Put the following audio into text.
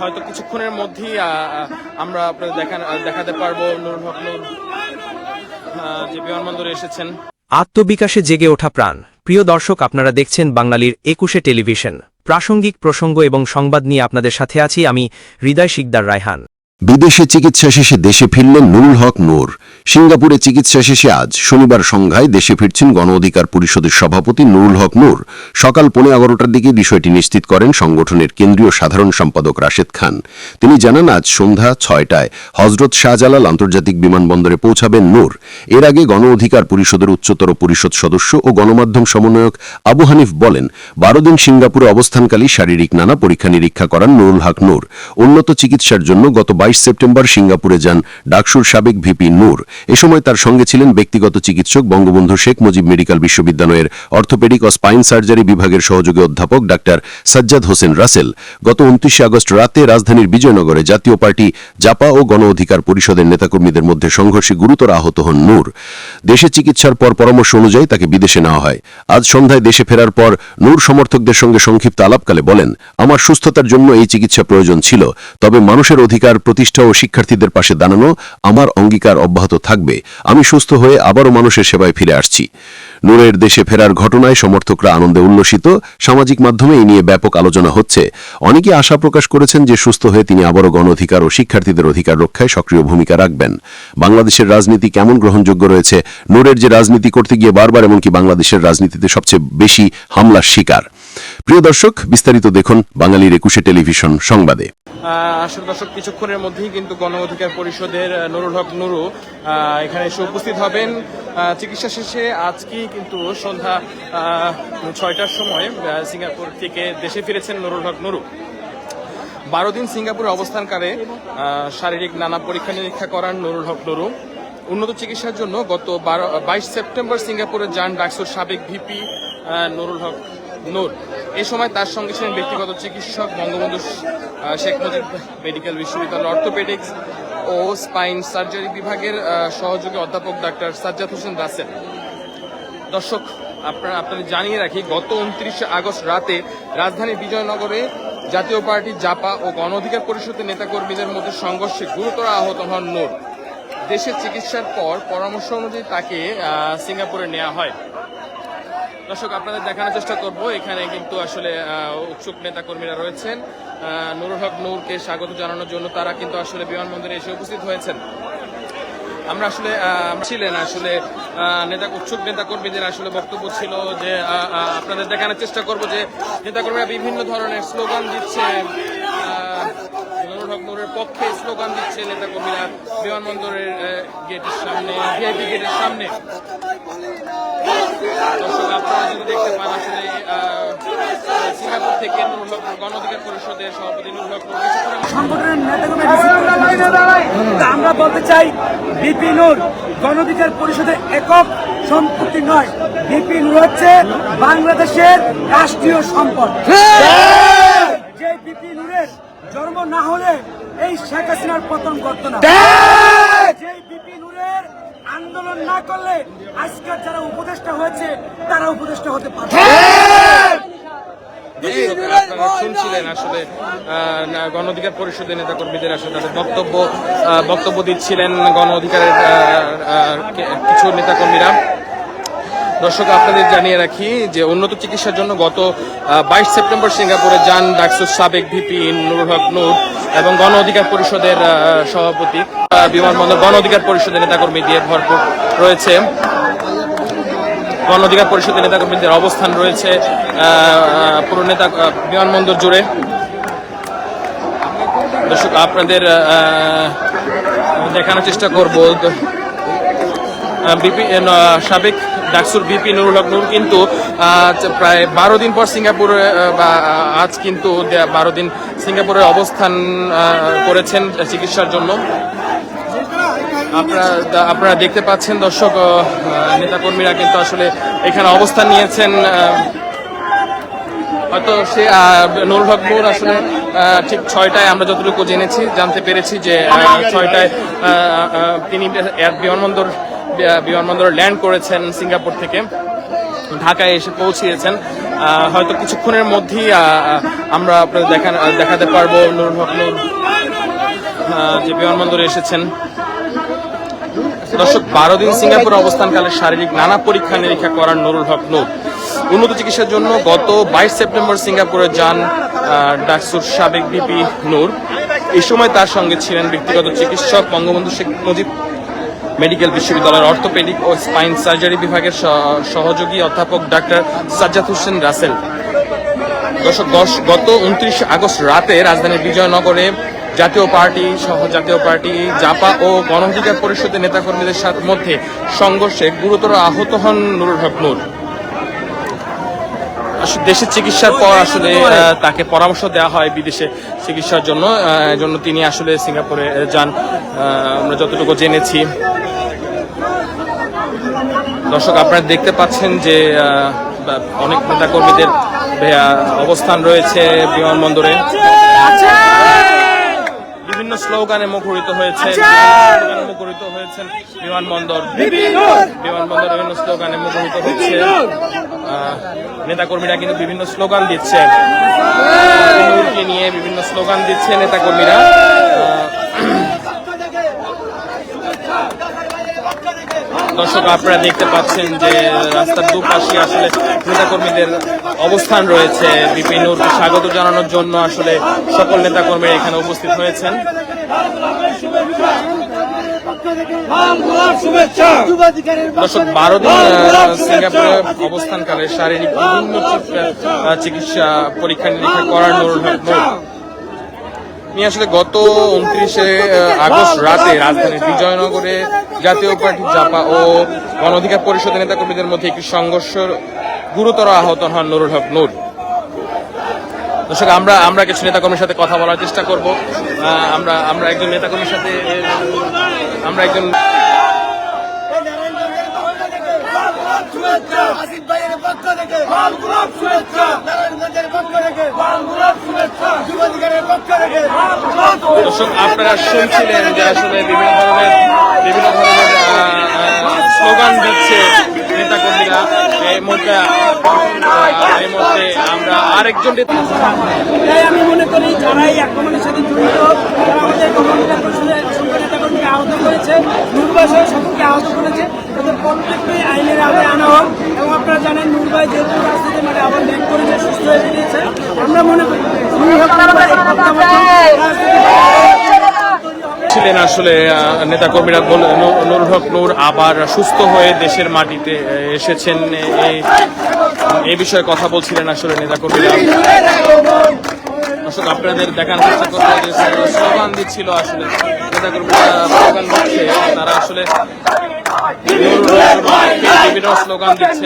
হয়তো কিছুক্ষণের মধ্যেই আমরা আপনাদের দেখা দেখাতে পারব নুরুল হক নূর যে বিমানবন্দরে এসেছেন। আত্মবিকাশে জেগে ওঠা প্রাণ। প্রিয় দর্শক আপনারা দেখছেন বাঙালির একুশে টেলিভিশন। প্রাসঙ্গিক প্রসঙ্গ এবং সংবাদ নিয়ে আপনাদের সাথে আছি আমি হৃদয় শিকদার রায়হান। বিদেশে চিকিৎসা শেষে দেশে ফিরলেন নুরুল হক নূর। সিঙ্গাপুরে চিকিৎসা শেষে আজ শনিবার সংঘায় দেশে ফিরছেন গণ অধিকার পরিষদের সভাপতি নুরুল হক নূর। সকাল পৌনে এগারোটার দিকে বিষয়টি নিশ্চিত করেন সংগঠনের কেন্দ্রীয় সাধারণ সম্পাদক রাশেদ খান। তিনি জানান, আজ সন্ধ্যা ছয়টায় হজরত শাহজালাল আন্তর্জাতিক বিমানবন্দরে পৌঁছাবেন নূর। এর আগে গণ অধিকার পরিষদের উচ্চতর পরিষদ সদস্য ও গণমাধ্যম সমন্বয়ক আবু হানিফ বলেন, বারো দিন সিঙ্গাপুরে অবস্থানকালী শারীরিক নানা পরীক্ষা নিরীক্ষা করান নুরুল হক নূর। উন্নত চিকিৎসার জন্য গত বাইশ সেপ্টেম্বর সিঙ্গাপুরে যান ডাকসুর সাবেক ভিপি নূর। এ সময় তার সঙ্গে ছিলেন ব্যক্তিগত চিকিৎসক বঙ্গবন্ধু শেখ মুজিব মেডিকেল বিশ্ববিদ্যালয়ের অর্থোপেডিক ও স্পাইন সার্জারি বিভাগের সহযোগী অধ্যাপক ডাক্তার সাজ্জাদ হোসেন রাসেল গত উনত্রিশে আগস্ট রাতে রাজধানীর বিজয়নগরে জাতীয় পার্টি জাপা ও গণ অধিকার পরিষদের নেতাকর্মীদের মধ্যে সংঘর্ষে গুরুতর আহত হন নূর। দেশে চিকিৎসার পর পরামর্শ অনুযায়ী তাকে বিদেশে নেওয়া হয়। আজ সন্ধ্যায় দেশে ফেরার পর নূর সমর্থকদের সঙ্গে সংক্ষিপ্ত আলাপকালে বলেন, আমার সুস্থতার জন্য এই চিকিৎসা প্রয়োজন ছিল, তবে মানুষের অধিকার, প্রতিষ্ঠা ও শিক্ষার্থীদের পাশে দাঁড়ানো আমার অঙ্গীকার অব্যাহত থাকবে। আমি সুস্থ হয়ে আবারও মানুষের সেবায় ফিরে আসছি। নূরের দেশে ফেরার ঘটনায় সমর্থকরা আনন্দে উল্লসিত। সামাজিক মাধ্যমে এই নিয়ে ব্যাপক আলোচনা হচ্ছে। অনেকে আশা প্রকাশ করেছেন যে সুস্থ হয়ে তিনি আবারও গণ অধিকার ও শিক্ষার্থীদের অধিকার রক্ষায় সক্রিয় ভূমিকা রাখবেন। বাংলাদেশের রাজনীতি কেমন গ্রহণযোগ্য রয়েছে? নূরের যে রাজনীতি করতে গিয়ে বারবার এমনকি বাংলাদেশের রাজনীতিতে সবচেয়ে বেশি হামলার শিকার। প্রিয় দর্শক, বিস্তারিত দেখুন বাঙালির একুশে টেলিভিশন সংবাদে। আসলে দর্শক, কিছুক্ষণের মধ্যেই কিন্তু গণ অধিকার পরিষদের নুরুল হক নুরু এখানে এসে উপস্থিত হবেন। চিকিৎসা শেষে আজকেই কিন্তু সন্ধ্যা ছয়টার সময় সিঙ্গাপুর থেকে দেশে ফিরেছেন নুরুল হক নুরু। বারো দিন সিঙ্গাপুরে অবস্থানকালে শারীরিক নানা পরীক্ষা নিরীক্ষা করান নুরুল হক নুরু। উন্নত চিকিৎসার জন্য গত বারো বাইশ সেপ্টেম্বর সিঙ্গাপুরে যান ডাকসুর সাবেক ভিপি নুরুল হক নূর। এ সময় তার সঙ্গে ছিলেন ব্যক্তিগত চিকিৎসক বঙ্গবন্ধু শেখ মুজিব মেডিকেল বিশ্ববিদ্যালয় অর্থোপেডিক্স ও স্পাইন সার্জারি বিভাগের সহযোগী অধ্যাপক ডাক্তার সাজ্জাদ হোসেন রাসেল। দর্শক, আপনারা আপনাদের জানিয়ে রাখি, গত উনত্রিশে আগস্ট রাতে রাজধানী বিজয়নগরে জাতীয় পার্টি জাপা ও গণ অধিকার পরিষদের নেতাকর্মীদের মধ্যে সংঘর্ষে গুরুতর আহত হন নূর। দেশে চিকিৎসার পর পরামর্শ অনুযায়ী তাকে সিঙ্গাপুরে নেওয়া হয়। দর্শক, আপনাদের দেখানোর চেষ্টা করব। এখানে কিন্তু আসলে উৎসুক নেতা কর্মীরা রয়েছেন নুরুল হক নূরকে স্বাগত জানানোর জন্য তারা কিন্তু আসলে বিমানবন্দরে এসে উপস্থিত হয়েছেন। আমরা আসলে ছিলেন আসলে নেতা, উৎসুক নেতা কর্মীদের আসলে বক্তব্য ছিল যে আপনাদের দেখানোর চেষ্টা করব যে নেতা কর্মীরা বিভিন্ন ধরনের স্লোগান দিচ্ছে পক্ষে স্লোগান দিচ্ছে নেতা কর্মীরা বিমানবন্দরের গেটের সামনে ভিআইপি গেটের সামনে। দর্শক আপনারা যদি দেখতে পান আসলে সিঙ্গাপুর থেকে নুরুল হক গণ অধিকার পরিষদের সভাপতি হক সংগঠনের নেতাকর্মী আমরা বলতে চাই বিপি নূর গণধিকার পরিষদের একক সম্পত্তি নয়। বিপি নূর হচ্ছে বাংলাদেশের রাষ্ট্রীয় সম্পদ। যে বিপি নূরের জন্ম না হলে এই শেখ হাসিনার পতন করতো না। আন্দোলন না করলে আজকে যারা উপদেষ্টা হয়েছে তারা উপদেষ্টা হতে পারে শুনছিলেন আসলে গণ অধিকার পরিষদের নেতা কর্মীদের আসলে তাদের বক্তব্য বক্তব্য দিচ্ছিলেন গণ অধিকারের কিছু নেতা কর্মীরা। দর্শক, আপনাদের জানিয়ে রাখি যে উন্নত চিকিৎসার জন্য গত বাইশ সেপ্টেম্বর সিঙ্গাপুরে যান ডাকসুর সাবেক ভিপি নুরুল হক নূর এবং গণ অধিকার পরিষদের সভাপতি বিমানবন্দর গণ অধিকার পরিষদের নেতাকর্মী দিয়ে ভরপুর রয়েছে। গণ অধিকার পরিষদের নেতাকর্মীদের অবস্থান রয়েছে পুরো নেতা বিমানবন্দর জুড়ে। দর্শক, আপনাদের দেখানোর চেষ্টা করব। বিপি সাবেক ডাকসুর বিপি নুরুল হক নূর কিন্তু প্রায় বারো দিন পর সিঙ্গাপুরে বা আজ কিন্তু বারো দিন সিঙ্গাপুরে অবস্থান করেছেন চিকিৎসার জন্য। আপনারা আপনারা দেখতে পাচ্ছেন দর্শক নেতাকর্মীরা কিন্তু আসলে এখানে অবস্থান নিয়েছেন হয়তো সে নুরুল হক নূর আসলে ঠিক ছয়টায় আমরা যতটুকু জেনেছি, জানতে পেরেছি যে ছয়টায় তিনি বিমানবন্দর বিমানবন্দরে ল্যান্ড করেছেন সিঙ্গাপুর থেকে। ঢাকায় এসে পৌঁছিয়েছেন। হয়তো কিছুক্ষণের মধ্যেই আমরা আপনাদের দেখান দেখাতে পারব নুরুল হক নূর যে বিমানবন্দরে এসেছেন। দর্শক, বারো দিন সিঙ্গাপুরে অবস্থানকালে শারীরিক নানা পরীক্ষা নিরীক্ষা করার নুরুল হক নূর। উন্নত চিকিৎসার জন্য গত বাইশ সেপ্টেম্বর সিঙ্গাপুরে যান ডাকসুর সাবেক ভিপি নূর। এই সময় তার সঙ্গে ছিলেন ব্যক্তিগত চিকিৎসক বঙ্গবন্ধু শেখ মুজিব মেডিকেল বিশ্ববিদ্যালয়ের অর্থোপেডিক ও স্পাইন সার্জারি বিভাগের সহ- সহযোগী অধ্যাপক ডাক্তার সাজ্জাদ হোসেন রাসেল। দর্শক দশ গত উনত্রিশ আগস্ট রাতে রাজধানীর বিজয়নগরে জাতীয় পার্টি সহ জাতীয় পার্টি জাপা ও গণঅধিকার পরিষদের নেতাকর্মীদের সাথে মধ্যে সংঘর্ষে গুরুতর আহত হন নুরুল হক নূর। দেশে চিকিৎসার পর আসলে তাকে পরামর্শ দেওয়া হয় বিদেশে চিকিৎসার জন্য। আহ, এজন্য তিনি আসলে সিঙ্গাপুরে যান। আমরা যতটুকু জেনেছি। দর্শক আপনারা দেখতে পাচ্ছেন যে অনেক নেতাকর্মীদের অবস্থান রয়েছে বিমানবন্দরে। বিভিন্ন স্লোগানে মুখরিত হয়েছে মুখরিত হয়েছেন বিমানবন্দর। বিমানবন্দর বিভিন্ন স্লোগানে মুখরিত হচ্ছে নেতাকর্মীরা কিন্তু বিভিন্ন স্লোগান দিচ্ছে নূরকে নিয়ে বিভিন্ন স্লোগান দিচ্ছে নেতাকর্মীরা। দর্শক আপনারা দেখতে পাচ্ছেন যে রাস্তার দুপাশে আসলে নেতাকর্মীদের অবস্থান রয়েছে। বিপিনুরকে স্বাগত জানানোর জন্য আসলে সকল নেতাকর্মীরা এখানে উপস্থিত হয়েছেন। দর্শক বারো দিন আহ, সিঙ্গাপুরে অবস্থানকালে শারীরিক বিভিন্ন চিকিৎসা- চিকিৎসা পরীক্ষা নিরীক্ষা করার তিনি আসলে গত উনত্রিশে আগস্ট রাতে রাজধানীর বিজয়নগরে জাতীয় পার্টি জাপা ও গণ অধিকার পরিষদের নেতাকর্মীদের মধ্যে একটি সংঘর্ষ গুরুতর আহত হন নুরুল হক নূর। দর্শক আমরা আমরা কিছু নেতাকর্মীর সাথে কথা বলার চেষ্টা করব। আহ, আমরা আমরা একজন নেতাকর্মীর সাথে আমরা একজন আসিফ ভাইয়ের পক্ষ থেকে। শুভেচ্ছা নারায়ণগঞ্জের পক্ষ থেকে যুবাধিকারের পক্ষ থেকে দর্শক আপনারা শুনছিলেন যে আসলে বিভিন্ন ধরনের বিভিন্ন ধরনের স্লোগান দিচ্ছে নেতাকর্মীরা। এই মুহূর্তে এই মুহূর্তে আমরা আরেকজন তাই আমি মনে করি যারা এই আক্রমণের সাথে জড়িত তারা আমাদের গণঅধিকার পরিষদের অসংখ্য নেতাকর্মীকে আহত করেছে সকলকে আহত করেছে তাদের প্রত্যেককেই আইনের আওতায় আনা হোক। এবং আপনারা জানেন নুরবাই যেহেতু রাজনীতি মানে আবার ব্যাক করেছে সুস্থ হয়ে বেরিয়েছে আমরা মনে করি ছিলেন আসলে নেতাকর্মীরা নুরুল হক নূর আবার সুস্থ হয়ে দেশের মাটিতে এসেছেন। এই বিষয়ে কথা বলছিলেন আসলে নেতা কর্মীরা আপনাদের দেখার চেষ্টা করতে স্লোগান দিচ্ছিল আসলে নেতা কর্মীরা তারা আসলে স্লোগান দিচ্ছে